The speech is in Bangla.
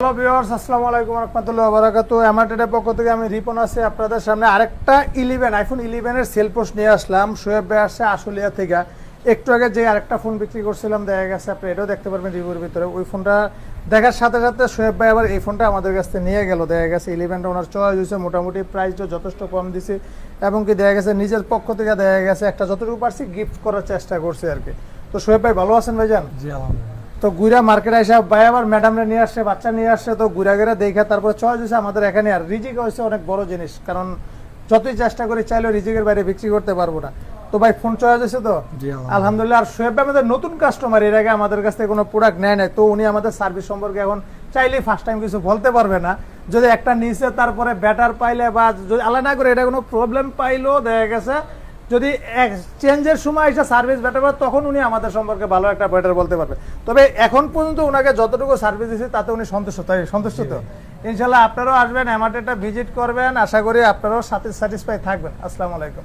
হ্যালো ভিউয়ার্স আসসালামু আলাইকুম রহমতুল্লাহ বারাকাতু এমার্টেডের পক্ষ থেকে আমি রিপন আছি আপনাদের সামনে। আরেকটা ইলেভেন আইফোন ইলেভেনের সেল পোস্ট নিয়ে আসলাম। সোয়েব ভাই আসছে আশুলিয়া থেকে। একটু আগে যে আরেকটা ফোন বিক্রি করছিলাম, দেখা গেছে আপনি এটাও দেখতে পারবেন রিভিউর ভিতরে। ওই ফোনটা দেখার সাথে সাথে সোয়েব ভাই আবার এই ফোনটা আমাদের কাছ থেকে নিয়ে গেল। দেখা গেছে ইলেভেনটা ওনার চয়েস হয়েছে, মোটামুটি প্রাইসটা যথেষ্ট কম দিছে। এবং কি দেখা গেছে নিজের পক্ষ থেকে দেখা গেছে একটা যতটুকু পারছি গিফট করার চেষ্টা করছে আর কি। তো সোয়েব ভাই, ভালো আছেন ভাইজান? জি, আলহামদুলিল্লাহ। তো গুইরা মার্কেটে এসে ভাই আবার ম্যাডামরা নিয়ে আসছে বাচ্চা নিয়ে আসছে তো গুইরা গেরা দেখে তারপরে চয়েস হয়েছে আমাদের এখানে আর রিজিক হয়েছে অনেক বড় জিনিস কারণ যতই চেষ্টা করি চাইলেও রিজিকের বাইরে বিক্রি করতে পারব না। তো ভাই ফোন চয়েস হয়েছে তো? আলহামদুলিল্লাহ। আর সোহেব ভাই আমাদের নতুন কাস্টমার এর আগে আমাদের কাছ থেকে কোনো প্রোডাক্ট নেয় নাই। তো উনি আমাদের সার্ভিস সম্পর্কে এখন চাইলেই ফার্স্ট টাইম কিছু বলতে পারবে না। যদি একটা নিচে তারপরে ব্যাটার পাইলে বা যদি আলাদা করে এটা কোনো প্রবলেম পাইলেও দেখা গেছে যদি এক্সচেঞ্জের সময় এসে সার্ভিস বেটার হয় তখন উনি আমাদের সম্পর্কে ভালো একটা বেটার বলতে পারবে। তবে এখন পর্যন্ত ওনাকে যতটুকু সার্ভিস দিয়েছে তাতে উনি সন্তুষ্ট তাই সন্তুষ্ট তো? ইনশাল্লাহ আপনারাও আসবেন অ্যামার্টেটা ভিজিট করবেন। আশা করি আপনারাও সাথে স্যাটিসফাই থাকবেন। আসসালামু আলাইকুম।